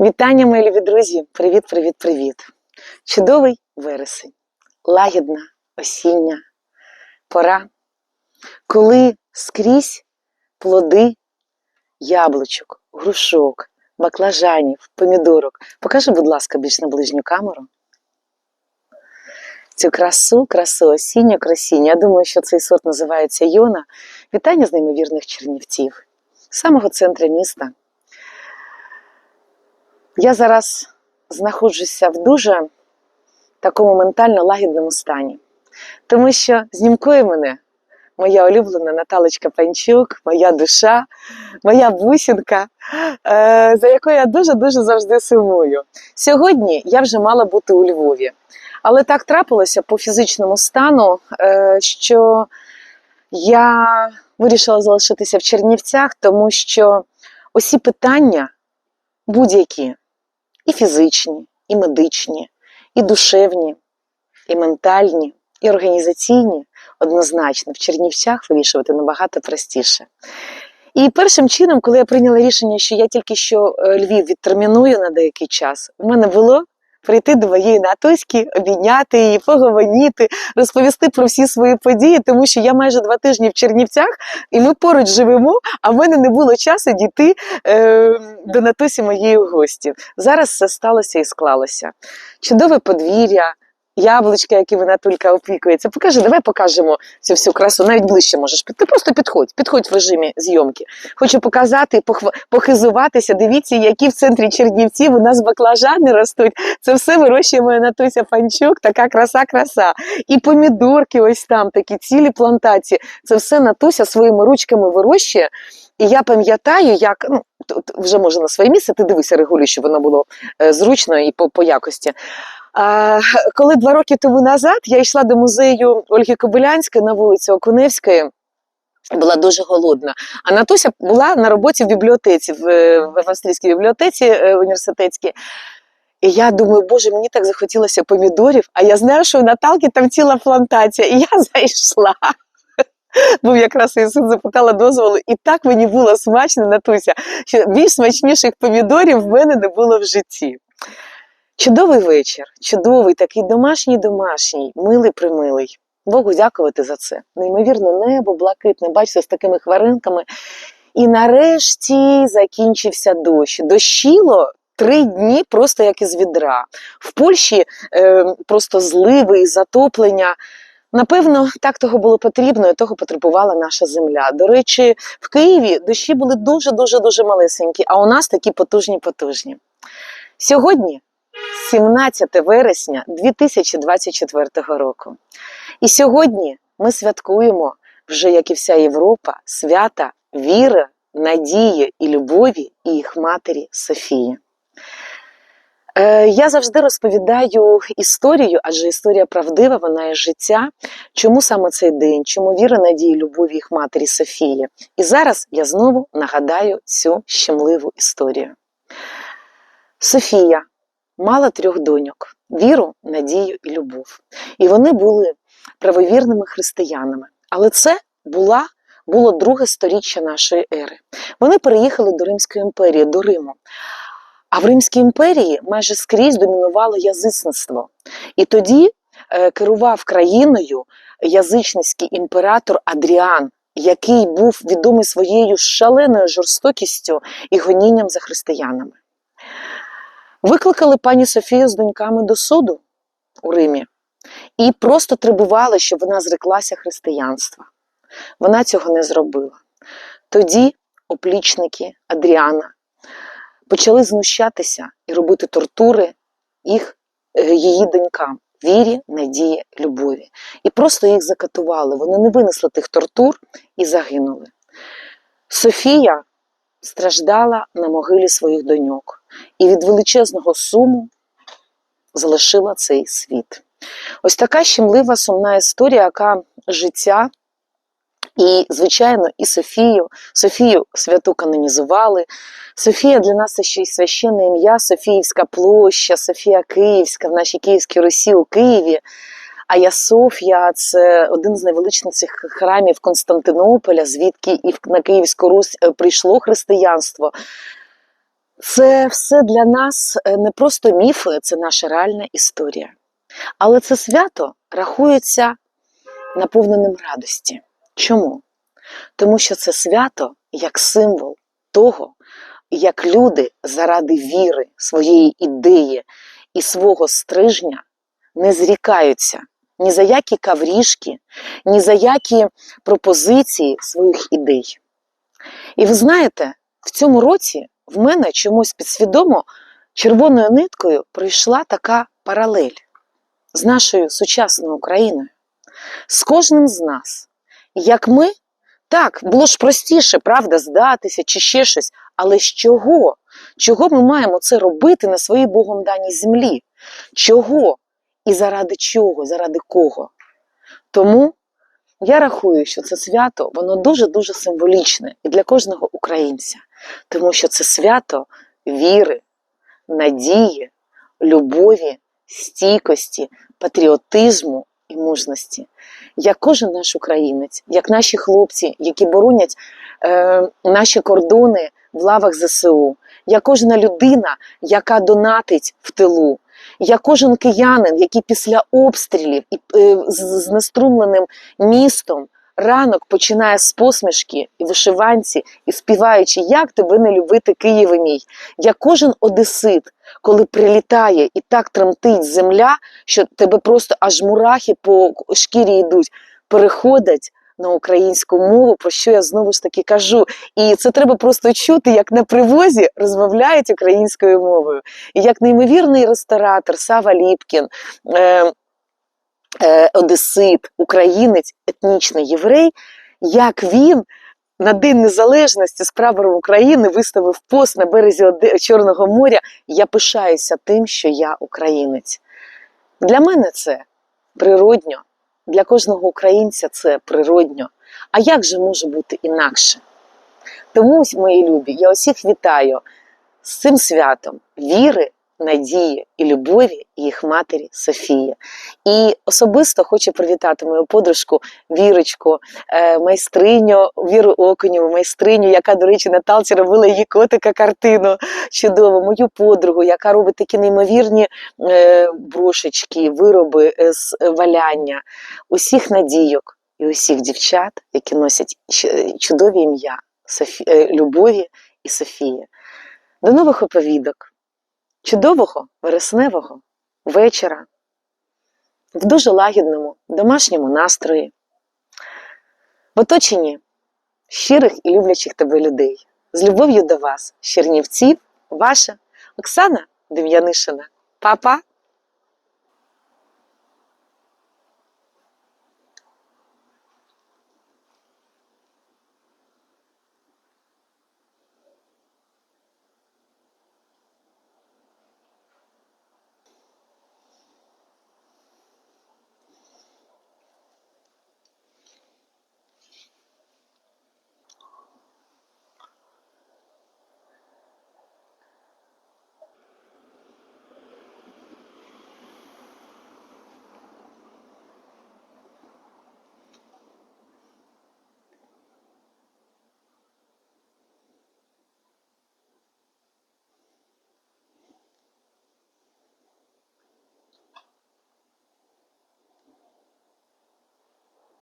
Вітання, мої любі друзі! Привіт, привіт, привіт! Чудовий вересень, лагідна осіння пора, коли скрізь плоди яблучок, грушок, баклажанів, помідорок. Покажи, будь ласка, більш на ближню камеру. Цю красу, красу осінню, красінню. Я думаю, що цей сорт називається Йона. Вітання з неймовірних чернівців, самого центру міста. Я зараз знаходжуся в дуже такому ментально лагідному стані, тому що знімкує мене моя улюблена Наталочка Панчук, моя душа, моя бусінка, е, за якою я дуже-дуже завжди сумую. Сьогодні я вже мала бути у Львові, але так трапилося по фізичному стану, е, що я вирішила залишитися в Чернівцях, тому що усі питання будь-які і фізичні, і медичні, і душевні, і ментальні, і організаційні, однозначно в Чернівцях вирішувати набагато простіше. І першим чином, коли я прийняла рішення, що я тільки що е, Львів відтерміную на деякий час, в мене було прийти до моєї Натуськи, обійняти її, поговорити, розповісти про всі свої події, тому що я майже два тижні в Чернівцях, і ми поруч живемо, а в мене не було часу дійти е, до Натусі моєї в гості. Зараз все сталося і склалося. Чудове подвір'я. Яблучка, якими Натулька опікується. Покажи, давай покажемо цю всю красу. Навіть ближче можеш. Ти просто підходь, підходь в режимі зйомки. Хочу показати, похизуватися. Дивіться, які в центрі Чернівців у нас баклажани ростуть. Це все вирощує моя Натуся Панчук, така краса-краса. І помідорки ось там, такі цілі плантації. Це все Натуся своїми ручками вирощує. І я пам'ятаю, як ну, вже може на своє місце, ти дивися, регулюй, щоб воно було е, зручно і по, по якості. Коли два роки тому назад я йшла до музею Ольги Кобилянської на вулицю Окуневської, була дуже голодна. А Натуся була на роботі в бібліотеці, в, в австрійській бібліотеці е, університетській. І я думаю, боже, мені так захотілося помідорів, а я знаю, що у Наталки там ціла плантація. І я зайшла. Був якраз і син запитала дозволу, і так мені було смачно, Натуся, що більш смачніших помідорів в мене не було в житті. Чудовий вечір, чудовий, такий домашній домашній, милий примилий. Богу дякувати за це. Неймовірно, небо блакитне, бачите, з такими хваринками. І нарешті закінчився дощ. Дощило три дні просто як із відра. В Польщі е, просто зливи і затоплення. Напевно, так того було потрібно, і того потребувала наша земля. До речі, в Києві дощі були дуже-дуже дуже малесенькі, а у нас такі потужні-потужні. Сьогодні 17 вересня 2024 року. І сьогодні ми святкуємо, вже як і вся Європа, свята віри, надії і любові і їх матері Софії. Е, Я завжди розповідаю історію, адже історія правдива, вона є життя. Чому саме цей день, чому віра, надії, любові їх матері Софії. І зараз я знову нагадаю цю щемливу історію. Софія мала трьох доньок: віру, надію і любов. І вони були правовірними християнами. Але це була, було друге сторіччя нашої ери. Вони переїхали до Римської імперії, до Риму. А в Римській імперії майже скрізь домінувало язичництво. І тоді е, керував країною язичницький імператор Адріан, який був відомий своєю шаленою жорстокістю і гонінням за християнами. Викликали пані Софію з доньками до суду у Римі і просто требували, щоб вона зреклася християнства. Вона цього не зробила. Тоді оплічники Адріана почали знущатися і робити тортури їх, е, її донькам. Вірі, надії, любові. І просто їх закатували. Вони не винесли тих тортур і загинули. Софія страждала на могилі своїх доньок і від величезного суму залишила цей світ. Ось така щемлива сумна історія, яка життя. І, звичайно, і Софію, Софію святу канонізували. Софія для нас це ще й священне ім'я, Софіївська площа, Софія Київська в нашій Київській Русі у Києві. А Софія це один з найвеличніших храмів Константинополя, звідки і на Київську Русь е, прийшло християнство. Це все для нас е, не просто міфи, це наша реальна історія. Але це свято рахується наповненим радості. Чому? Тому що це свято як символ того, як люди заради віри, своєї ідеї і свого стрижня не зрікаються ні за які каврішки, ні за які пропозиції своїх ідей. І ви знаєте, в цьому році в мене чомусь підсвідомо червоною ниткою пройшла така паралель з нашою сучасною Україною, з кожним з нас. Як ми, так, було ж простіше, правда, здатися чи ще щось, але з чого? Чого ми маємо це робити на своїй Богом даній землі? Чого? І заради чого? Заради кого? Тому я рахую, що це свято воно дуже-дуже символічне і для кожного українця, тому що це свято віри, надії, любові, стійкості, патріотизму і мужності. Як кожен наш українець, як наші хлопці, які боронять е, наші кордони в лавах ЗСУ, як кожна людина, яка донатить в тилу, як кожен киянин, який після обстрілів і е, з знеструмленим містом ранок починає з посмішки і вишиванці, і співаючи, як тебе не любити, Києве мій, як кожен одесит, коли прилітає і так тремтить земля, що тебе просто аж мурахи по шкірі йдуть, переходять на українську мову, про що я знову ж таки кажу. І це треба просто чути, як на привозі розмовляють українською мовою. І як неймовірний ресторатор Сава Ліпкін. Е, е, Одесит, українець, етнічний єврей, як він на День Незалежності з прапором України виставив пост на березі Чорного моря. Я пишаюся тим, що я українець. Для мене це природньо, для кожного українця це природньо. А як же може бути інакше? Тому, мої любі, я усіх вітаю з цим святом віри, надії і любові їх матері Софії. І особисто хочу привітати мою подружку Вірочку, е, майстриню Віру Окунєву, майстриню, яка, до речі, Наталці робила її котика картину чудово, мою подругу, яка робить такі неймовірні е, брошечки, вироби з валяння, усіх надійок і усіх дівчат, які носять чудові ім'я е, Любові і Софії. До нових оповідок, чудового вересневого вечора, в дуже лагідному домашньому настрої, в оточенні щирих і люблячих тебе людей. З любов'ю до вас, Чернівців, ваша Оксана Дем'янишина. Па-па!